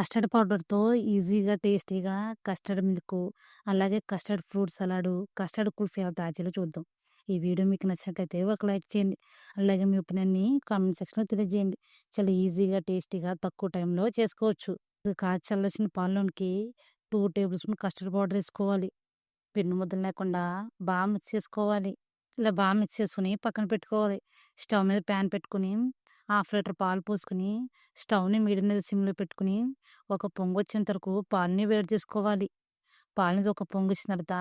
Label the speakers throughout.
Speaker 1: Custard పౌడర్‌తో ఈజీగా, టేస్టీగా కస్టర్డ్ మిల్క్ అలాగే custard fruit salad, custard kulfi ఎలా తయారు చూద్దాం. ఈ వీడియో మీకు నచ్చినట్లయితే ఒక లైక్ చేయండి. అలాగే మీ ఒపీనియన్‌ని కామెంట్ సెక్షన్‌లో తెలియజేయండి. చాలా ఈజీగా, టేస్టీగా తక్కువ టైంలో చేసుకోవచ్చు. కాచి చల్లార్చిన పాలలోనికి two tablespoon custard powder వేసుకోవాలి పిండి ముద్దలు లేకుండా బాగా మిక్స్ చేసుకోవాలి. ఇలా బాగా మిక్స్ చేసుకొని పక్కన పెట్టుకోవాలి. స్టవ్ మీద ప్యాన్ పెట్టుకొని హాఫ్ లీటర్ పాలు పోసుకొని స్టవ్‌ని మీడియం మీద సిమ్‌లో పెట్టుకుని ఒక పొంగొచ్చేంత వరకు పాలని వేడి చేసుకోవాలి. పాలని ఒక పొంగు వచ్చిన తర్వాత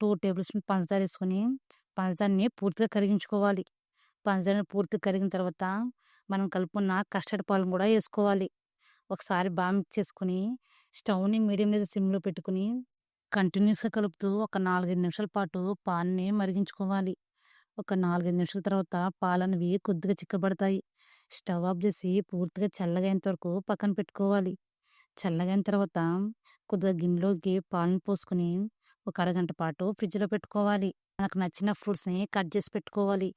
Speaker 1: టూ టేబుల్ స్పూన్ పంచదార వేసుకొని పంచదారని పూర్తిగా కరిగించుకోవాలి. పంచదారని పూర్తిగా కరిగిన తర్వాత మనం కలుపుకున్న కస్టర్డ్ పాలను కూడా వేసుకోవాలి ఒకసారి బాగా మిక్స్ చేసుకొని స్టవ్‌ని మీడియం మీద సిమ్‌లో పెట్టుకుని కంటిన్యూస్‌గా కలుపుతూ ఒక 4, 5 నిమిషాల పాటు పాన్ని మరిగించుకోవాలి. ఒక 4, 5 నిమిషాల తర్వాత పాలనవి కొద్దిగా చిక్కబడతాయి. స్టవ్ ఆఫ్ చేసి పూర్తిగా చల్లగైన వరకు పక్కన పెట్టుకోవాలి. చల్లగైన తర్వాత కొద్దిగా గిన్నెలోకి పాలను పోసుకొని ఒక అరగంట పాటు ఫ్రిడ్జ్‌లో పెట్టుకోవాలి. మనకు నచ్చిన ఫ్రూట్స్‌ని కట్ చేసి పెట్టుకోవాలి.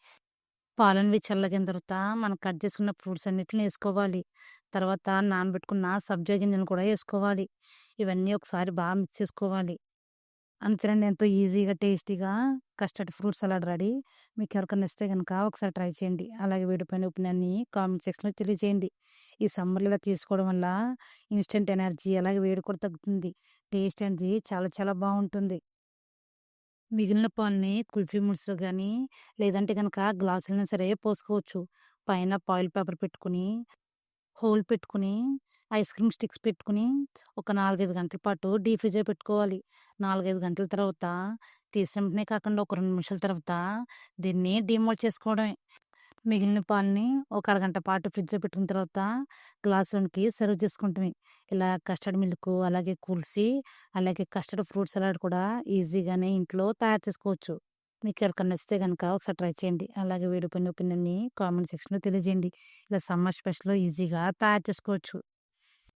Speaker 1: పాలనవి చల్లగైన తర్వాత మనం కట్ చేసుకున్న ఫ్రూట్స్ అన్నిటిని వేసుకోవాలి తర్వాత నానబెట్టుకున్న సబ్జా గింజలను కూడా వేసుకోవాలి ఇవన్నీ ఒకసారి బాగా మిక్స్ చేసుకోవాలి. అంతేనండి ఎంతో ఈజీగా, టేస్టీగా కస్టర్డ్ ఫ్రూట్ సలాడ్ రెడీ. మీకు ఎవరికైనా నచ్చితే కనుక ఒకసారి ట్రై చేయండి. అలాగే వీడియో పైన ఒపీనియన్‌ని కామెంట్ సెక్షన్‌లో తెలియజేయండి. ఈ సమ్మర్‌లో ఇలా తీసుకోవడం వల్ల ఇన్స్టెంట్ ఎనర్జీ అలాగే వేడి కూడా తగ్గుతుంది. టేస్ట్ అనేది చాలా చాలా బాగుంటుంది మిగిలిన పాలని కుల్ఫీ ముడుసులు కానీ లేదంటే కనుక గ్లాసులైనా సరే పోసుకోవచ్చు. పైన పాయిల్ పేపర్ పెట్టుకొని, హోల్ పెట్టుకుని ఐస్ క్రీమ్ స్టిక్స్ పెట్టుకొని ఒక 4, 5 గంటల పాటు డీప్ ఫ్రిడ్జ్‌లో పెట్టుకోవాలి. 4, 5 గంటల తర్వాత తీసిన వెంటనే కాకుండా ఒక రెండు నిమిషాల తర్వాత దీన్ని డీమోల్డ్ చేసుకోవడమే. మిగిలిన పాలని ఒక అరగంట పాటు ఫ్రిడ్జ్‌లో పెట్టుకున్న తర్వాత గ్లాసులోకి సర్వ్ చేసుకుంటమే. ఇలా కస్టర్డ్ మిల్క్ అలాగే కుల్సీ అలాగే కస్టర్డ్ ఫ్రూట్ సలాడ్ కూడా ఈజీగానే ఇంట్లో తయారు చేసుకోవచ్చు. మీకు ఎవరికైనా నచ్చితే కనుక ఒకసారి ట్రై చేయండి. అలాగే వీడియో పైన ఒపీనియన్‌ని కామెంట్ సెక్షన్‌లో తెలియజేయండి. ఇలా సమ్మర్ స్పెషల్ ఈజీగా తయారు చేసుకోవచ్చు.